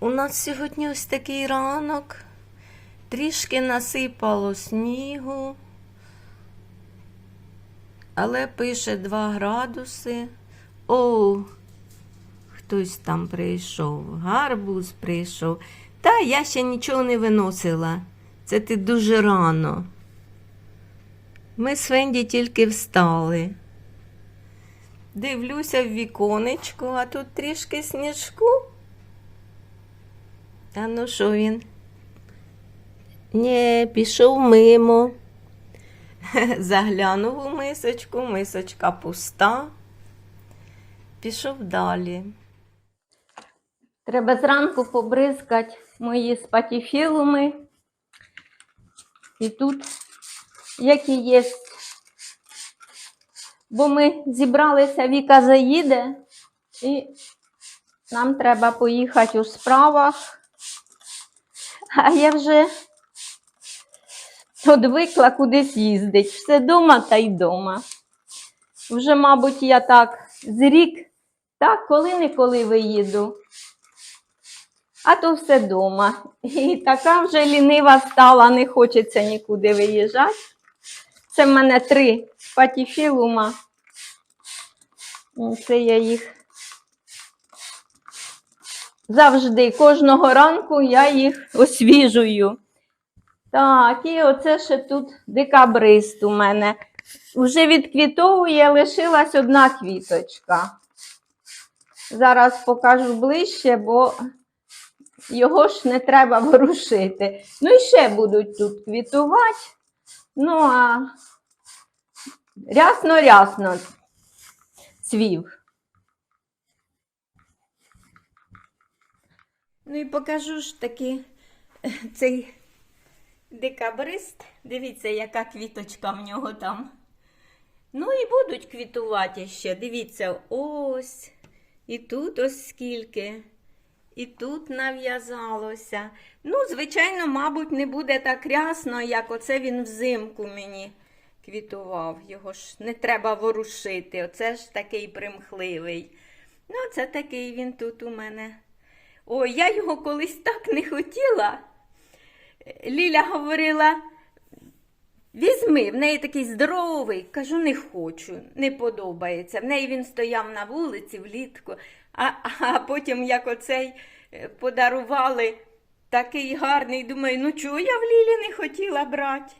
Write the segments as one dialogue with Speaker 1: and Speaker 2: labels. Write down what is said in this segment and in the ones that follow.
Speaker 1: У нас сьогодні ось такий ранок. Трішки насипало снігу, але пише 2 градуси. О, хтось там прийшов, гарбуз прийшов. Та я ще нічого не виносила. Це ти дуже рано. Ми з Фенді тільки встали. Дивлюся в віконечко, а тут трішки сніжку. А ну що він? Ні, пішов мимо. Заглянув у мисочку, мисочка пуста. Пішов далі.
Speaker 2: Треба зранку побризкати мої спатіфілуми. І тут, які є. Бо ми зібралися, Віка заїде, і нам треба поїхати у справах. А я вже одвикла кудись їздить. Все дома та й дома. Вже, мабуть, я так з рік, так, коли-неколи виїду а то все дома. І така вже лінива стала, не хочеться нікуди виїжджати. Це в мене три патіфілума. Це я їх завжди, кожного ранку я їх освіжую. Так, і оце ще тут декабрист у мене. Вже відквітовує, лишилась одна квіточка. Зараз покажу ближче, бо його ж не треба ворушити. Ну і ще будуть тут квітувати. Ну, а рясно-рясно цвів.
Speaker 1: Ну і покажу ж таки цей декабрист. Дивіться, яка квіточка в нього там. Ну і будуть квітувати ще. Дивіться, ось. І тут ось скільки. І тут нав'язалося. Ну, звичайно, мабуть, не буде так рясно, як оце він взимку мені квітував. Його ж не треба ворушити. Оце ж такий примхливий. Ну, це такий він тут у мене. Ой, я його колись так не хотіла. Ліля говорила, візьми, в неї такий здоровий. Кажу, не хочу, не подобається. В неї він стояв на вулиці влітку, а, а потім, як оцей е, подарували, такий гарний, думаю, ну чого я в Лілі не хотіла брати.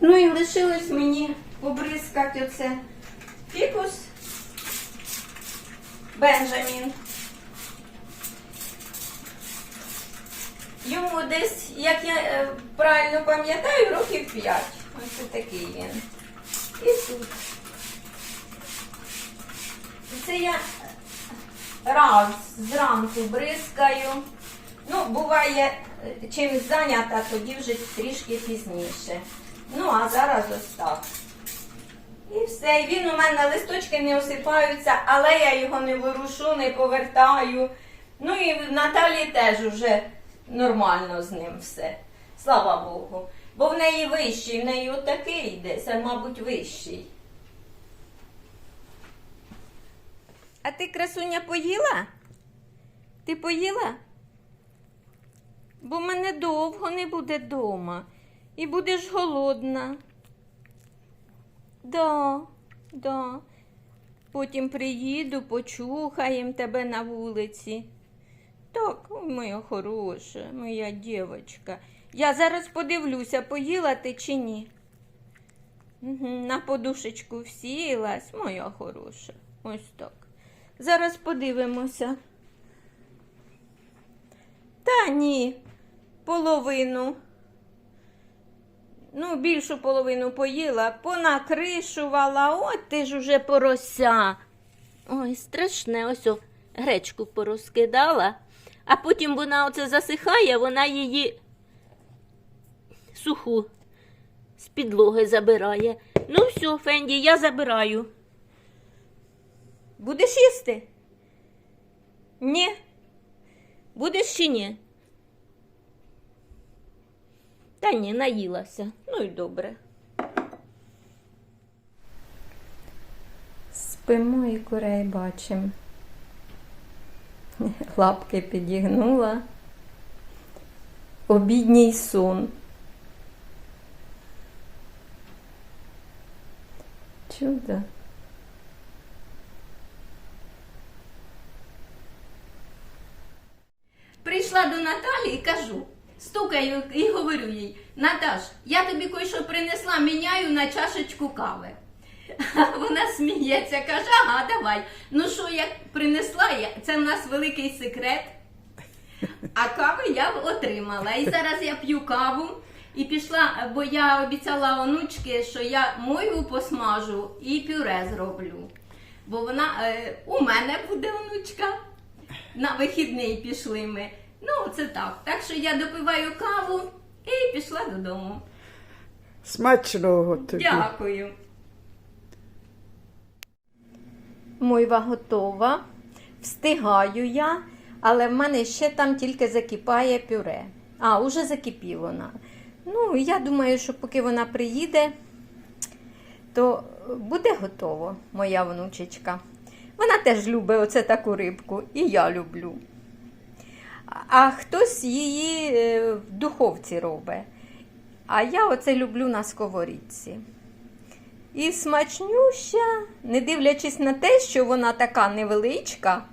Speaker 1: Ну і лишилось мені побризкати оце фікус. Бенджамін. Йому десь, як я е, правильно пам'ятаю, років 5. Ось такий він. І тут. Це я раз зранку бризкаю. Ну, буває, е, чимось зайнята, тоді вже трішки пізніше. Ну, а зараз ось так. І все. І він у мене листочки не осипаються, але я його не ворушу, не повертаю. Ну і Наталі теж вже нормально з ним все. Слава Богу. Бо в неї вищий, в неї отакий йде, це, мабуть, вищий. А ти, красуня, поїла? Ти поїла? Бо мене довго не буде вдома. І будеш голодна. Да, да. Потім приїду, почухаємо тебе на вулиці. Так, моя хороша, моя дівчинка. Я зараз подивлюся, поїла ти чи ні. На подушечку всілась, моя хороша. Ось так. Зараз подивимося. Та ні, половину. Ну, більшу половину поїла, понакришувала, от ти ж уже порося. Ой, страшне, ось о, гречку порозкидала, а потім вона оце засихає, вона її суху з підлоги забирає. Ну, все, Фенді, я забираю. Будеш їсти? Ні. Будеш чи ні? Та ні, наїлася. Ну добре. Спимо і курей бачимо. Лапки підігнула. Обідній сон. Чудо. Прийшла до Наталі і кажу, стукаю і говорю їй, Наташ, я тобі кое-що принесла, міняю на чашечку кави. Вона сміється, каже, ага, давай. Ну що я принесла, це в нас великий секрет. А кави я отримала. І зараз я п'ю каву і пішла, бо я обіцяла онучки, що я мойву посмажу і пюре зроблю. Бо вона е, у мене буде онучка. На вихідний пішли ми. Ну, це так. Так що я допиваю каву і пішла додому.
Speaker 3: Смачного тобі.
Speaker 1: Дякую. Мойва готова. Встигаю я, але в мене ще там тільки закипає пюре. А, уже закипіло. вона. Ну, я думаю, що поки вона приїде, то буде готово, моя внучечка. Вона теж любить оце таку рибку, і я люблю. А хтось її е, в духовці робить. А я оце люблю на сковорідці. І смачнюща, не дивлячись на те, що вона така невеличка,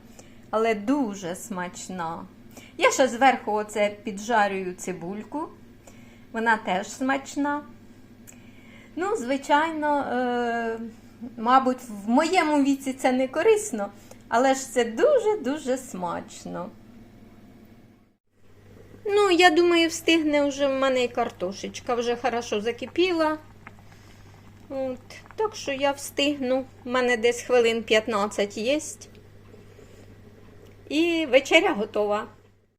Speaker 1: але дуже смачна. Я ще зверху оце піджарюю цибульку. Вона теж смачна. Ну, звичайно, е, мабуть, в моєму віці це не корисно, але ж це дуже-дуже смачно. Ну, я думаю, встигне вже в мене і картошечка вже хорошо закипіла. От, так що я встигну. У мене десь хвилин 15 є. І вечеря готова.